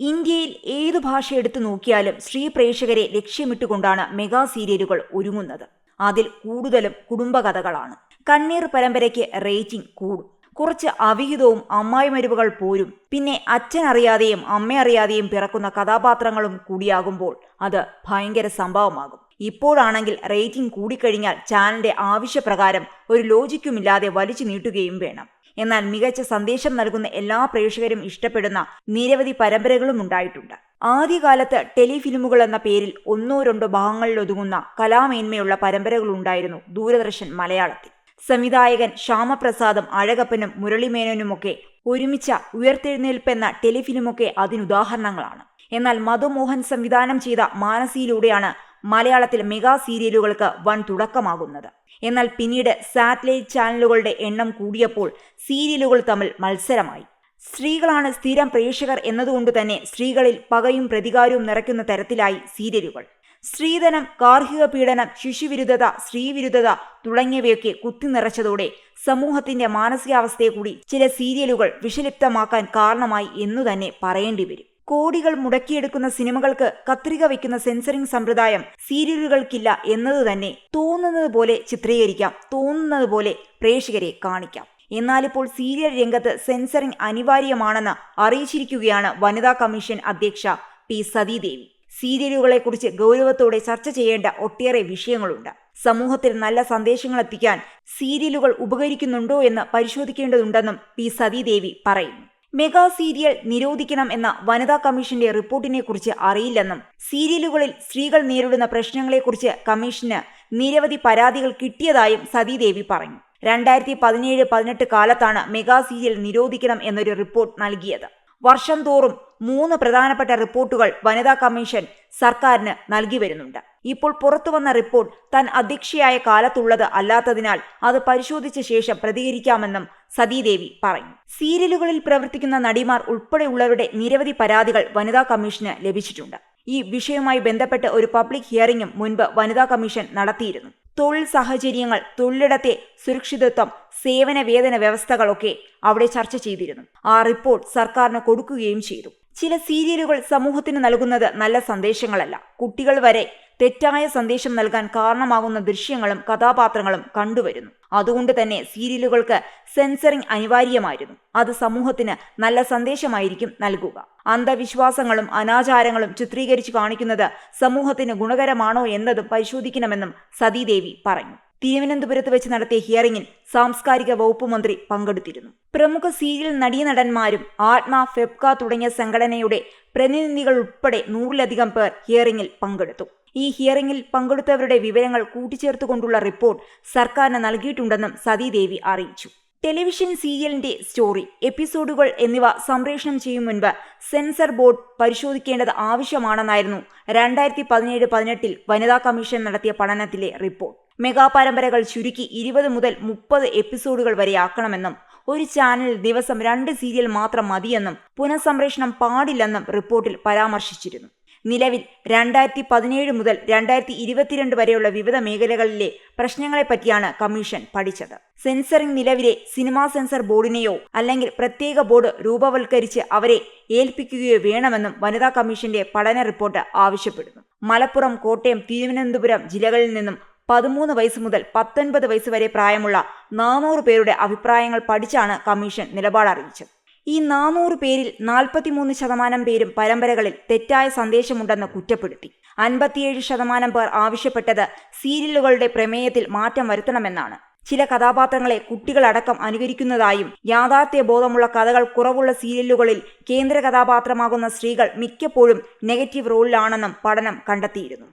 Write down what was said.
ഇന്ത്യയിൽ ഏത് ഭാഷ എടുത്തു നോക്കിയാലും സ്ത്രീ പ്രേക്ഷകരെ ലക്ഷ്യമിട്ടുകൊണ്ടാണ് മെഗാ സീരിയലുകൾ ഒരുങ്ങുന്നത്. അതിൽ കൂടുതലും കുടുംബകഥകളാണ്. കണ്ണീർ പരമ്പരയ്ക്ക് റേറ്റിംഗ് കൂടും. കുറച്ച് അവിഹിതവും അമ്മായിമരുവുകൾ പോരും. പിന്നെ അച്ഛൻ അറിയാതെയും അമ്മ അറിയാതെയും പിറക്കുന്ന കഥാപാത്രങ്ങളും കൂടിയാകുമ്പോൾ അത് ഭയങ്കര സംഭവമാകും. ഇപ്പോഴാണെങ്കിൽ റേറ്റിംഗ് കൂടിക്കഴിഞ്ഞാൽ ചാനലിന്റെ ആവശ്യപ്രകാരം ഒരു ലോജിക്കുമില്ലാതെ വലിച്ചു നീട്ടുകയും വേണം. എന്നാൽ മികച്ച സന്ദേശം നൽകുന്ന എല്ലാ പ്രേക്ഷകരും ഇഷ്ടപ്പെടുന്ന നിരവധി പരമ്പരകളും ഉണ്ടായിട്ടുണ്ട്. ആദ്യകാലത്ത് ടെലിഫിലിമുകൾ എന്ന പേരിൽ ഒന്നോ രണ്ടോ ഭാഗങ്ങളിൽ ഒതുങ്ങുന്ന കലാമേന്മയുള്ള പരമ്പരകളുണ്ടായിരുന്നു ദൂരദർശൻ മലയാളത്തിൽ. സംവിധായകൻ ശ്യാമപ്രസാദും അഴകപ്പനും മുരളിമേനോനുമൊക്കെ ഒരുമിച്ച ഉയർത്തെഴുന്നേൽപ്പെന്ന ടെലിഫിലിമൊക്കെ അതിനുദാഹരണങ്ങളാണ്. എന്നാൽ മധുമോഹൻ സംവിധാനം ചെയ്ത മാനസിയിലൂടെയാണ് മലയാളത്തിൽ മെഗാ സീരിയലുകൾക്ക് വൻ തുടക്കമാകുന്നത്. എന്നാൽ പിന്നീട് സാറ്റലൈറ്റ് ചാനലുകളുടെ എണ്ണം കൂടിയപ്പോൾ സീരിയലുകൾ തമ്മിൽ മത്സരമായി. സ്ത്രീകളാണ് സ്ഥിരം പ്രേക്ഷകർ എന്നതുകൊണ്ട് തന്നെ സ്ത്രീകളിൽ പകയും പ്രതികാരവും നിറയ്ക്കുന്ന തരത്തിലായി സീരിയലുകൾ. സ്ത്രീധനം ഗാർഹിക പീഡനം ശിശുവിരുദ്ധത സ്ത്രീവിരുദ്ധത തുടങ്ങിയവയൊക്കെ കുത്തിനിറച്ചതോടെ സമൂഹത്തിന്റെ മാനസികാവസ്ഥയെ കൂടി ചില സീരിയലുകൾ വിഷലിപ്തമാക്കാൻ കാരണമായി എന്നു തന്നെ പറയേണ്ടി വരും കോടികൾ മുടക്കിയെടുക്കുന്ന സിനിമകൾക്ക് കത്രിക വയ്ക്കുന്ന സെൻസറിംഗ് സമ്പ്രദായം സീരിയലുകൾക്കില്ല എന്നത് തന്നെ തോന്നുന്നത് പോലെ ചിത്രീകരിക്കാം തോന്നുന്നത് പോലെ പ്രേക്ഷകരെ കാണിക്കാം. എന്നാലിപ്പോൾ സീരിയൽ രംഗത്ത് സെൻസറിംഗ് അനിവാര്യമാണെന്ന് അറിയിച്ചിരിക്കുകയാണ് വനിതാ കമ്മീഷൻ അധ്യക്ഷ പി സതീദേവി. സീരിയലുകളെക്കുറിച്ച് ഗൗരവത്തോടെ ചർച്ച ചെയ്യേണ്ട ഒട്ടേറെ വിഷയങ്ങളുണ്ട്. സമൂഹത്തിൽ നല്ല സന്ദേശങ്ങൾ എത്തിക്കാൻ സീരിയലുകൾ ഉപകരിക്കുന്നുണ്ടോ എന്ന് പരിശോധിക്കേണ്ടതുണ്ടെന്നും പി സതീദേവി പറയുന്നു. മെഗാ സീരിയൽ നിരോധിക്കണം എന്ന വനിതാ കമ്മീഷന്റെ റിപ്പോർട്ടിനെ കുറിച്ച് അറിയില്ലെന്നും സീരിയലുകളിൽ സ്ത്രീകൾ നേരിടുന്ന പ്രശ്നങ്ങളെക്കുറിച്ച് കമ്മീഷന് നിരവധി പരാതികൾ കിട്ടിയതായും സതീദേവി പറഞ്ഞു. രണ്ടായിരത്തി പതിനേഴ് പതിനെട്ട് കാലത്താണ് മെഗാ സീരിയൽ നിരോധിക്കണം എന്നൊരു റിപ്പോർട്ട് നൽകിയത്. വർഷം തോറും മൂന്ന് പ്രധാനപ്പെട്ട റിപ്പോർട്ടുകൾ വനിതാ കമ്മീഷൻ സർക്കാരിന് നൽകി വരുന്നുണ്ട്. ഇപ്പോൾ പുറത്തുവന്ന റിപ്പോർട്ട് താൻ അധ്യക്ഷയായ കാലത്തുള്ളത് അല്ലാത്തതിനാൽ അത് പരിശോധിച്ച ശേഷം പ്രതികരിക്കാമെന്നും സതീദേവി പറഞ്ഞു. സീരിയലുകളിൽ പ്രവർത്തിക്കുന്ന നടിമാർ ഉൾപ്പെടെയുള്ളവരുടെ നിരവധി പരാതികൾ വനിതാ കമ്മീഷന് ലഭിച്ചിട്ടുണ്ട്. ഈ വിഷയവുമായി ബന്ധപ്പെട്ട് ഒരു പബ്ലിക് ഹിയറിംഗും മുൻപ് വനിതാ കമ്മീഷൻ നടത്തിയിരുന്നു. തൊഴിൽ സാഹചര്യങ്ങൾ തൊഴിലിടത്തെ സുരക്ഷിതത്വം സേവന വേതന വ്യവസ്ഥകളൊക്കെ അവിടെ ചർച്ച ചെയ്തിരുന്നു. ആ റിപ്പോർട്ട് സർക്കാരിന് കൊടുക്കുകയും ചെയ്തു. ചില സീരിയലുകൾ സമൂഹത്തിന് നൽകുന്നത് നല്ല സന്ദേശങ്ങളല്ല. കുട്ടികൾ വരെ തെറ്റായ സന്ദേശം നൽകാൻ കാരണമാകുന്ന ദൃശ്യങ്ങളും കഥാപാത്രങ്ങളും കണ്ടുവരുന്നു. അതുകൊണ്ട് തന്നെ സീരിയലുകൾക്ക് സെൻസറിംഗ് അനിവാര്യമായിരുന്നു. അത് സമൂഹത്തിന് നല്ല സന്ദേശമായിരിക്കും നൽകുക. അന്ധവിശ്വാസങ്ങളും അനാചാരങ്ങളും ചിത്രീകരിച്ചു കാണിക്കുന്നത് സമൂഹത്തിന് ഗുണകരമാണോ എന്നതും പരിശോധിക്കണമെന്നും സതീദേവി പറഞ്ഞു. തിരുവനന്തപുരത്ത് വെച്ച് നടത്തിയ ഹിയറിംഗിൽ സാംസ്കാരിക വകുപ്പ് മന്ത്രി പങ്കെടുത്തിരുന്നു. പ്രമുഖ സീരിയൽ നടീനടന്മാരും ആത്മ ഫെബ്ക തുടങ്ങിയ സംഘടനയുടെ പ്രതിനിധികൾ ഉൾപ്പെടെ നൂറിലധികം പേർ ഹിയറിംഗിൽ പങ്കെടുത്തു. ഈ ഹിയറിംഗിൽ പങ്കെടുത്തവരുടെ വിവരങ്ങൾ കൂട്ടിച്ചേർത്തുകൊണ്ടുള്ള റിപ്പോർട്ട് സർക്കാരിന് നൽകിയിട്ടുണ്ടെന്നും സതീദേവി അറിയിച്ചു. ടെലിവിഷൻ സീരിയലിന്റെ സ്റ്റോറി എപ്പിസോഡുകൾ എന്നിവ സംപ്രേഷണം ചെയ്യും മുൻപ് സെൻസർ ബോർഡ് പരിശോധിക്കേണ്ടത് ആവശ്യമാണെന്നായിരുന്നു രണ്ടായിരത്തി പതിനേഴ് പതിനെട്ടിൽ വനിതാ കമ്മീഷൻ നടത്തിയ പഠനത്തിലെ റിപ്പോർട്ട്. മെഗാ പരമ്പരകൾ ചുരുക്കി ഇരുപത് മുതൽ മുപ്പത് എപ്പിസോഡുകൾ വരെ ആക്കണമെന്നും ഒരു ചാനൽ ദിവസം രണ്ട് സീരിയൽ മാത്രം മതിയെന്നും പുനഃസംപ്രേഷണം പാടില്ലെന്നും റിപ്പോർട്ടിൽ പരാമർശിച്ചിരുന്നു. നിലവിൽ രണ്ടായിരത്തി പതിനേഴ് മുതൽ രണ്ടായിരത്തി ഇരുപത്തിരണ്ട് വരെയുള്ള വിവിധ മേഖലകളിലെ പ്രശ്നങ്ങളെപ്പറ്റിയാണ് കമ്മീഷൻ പഠിച്ചത്. സെൻസറിംഗ് നിലവിലെ സിനിമാ സെൻസർ ബോർഡിനെയോ അല്ലെങ്കിൽ പ്രത്യേക ബോർഡ് രൂപവൽക്കരിച്ച് അവരെ ഏൽപ്പിക്കുകയോ വേണമെന്നും വനിതാ കമ്മീഷന്റെ പഠന റിപ്പോർട്ട് ആവശ്യപ്പെടുന്നു. മലപ്പുറം കോട്ടയം തിരുവനന്തപുരം ജില്ലകളിൽ നിന്നും പതിമൂന്ന് വയസ്സ് മുതൽ പത്തൊൻപത് വയസ്സ് വരെ പ്രായമുള്ള നാനൂറ് പേരുടെ അഭിപ്രായങ്ങൾ പഠിച്ചാണ് കമ്മീഷൻ നിലപാട് അറിയിച്ചത്. ഈ നാനൂറ് പേരിൽ നാൽപ്പത്തിമൂന്ന് ശതമാനം പേരും പരമ്പരകളിൽ തെറ്റായ സന്ദേശമുണ്ടെന്ന് കുറ്റപ്പെടുത്തി. അൻപത്തിയേഴ് ശതമാനം പേർ ആവശ്യപ്പെട്ടത് സീരിയലുകളുടെ പ്രമേയത്തിൽ മാറ്റം വരുത്തണമെന്നാണ്. ചില കഥാപാത്രങ്ങളെ കുട്ടികളടക്കം അനുകരിക്കുന്നതായും യാഥാർത്ഥ്യ ബോധമുള്ള കഥകൾ കുറവുള്ള സീരിയലുകളിൽ കേന്ദ്ര കഥാപാത്രമാകുന്ന സ്ത്രീകൾ മിക്കപ്പോഴും നെഗറ്റീവ് റോളിലാണെന്നും പഠനം കണ്ടെത്തിയിരുന്നു.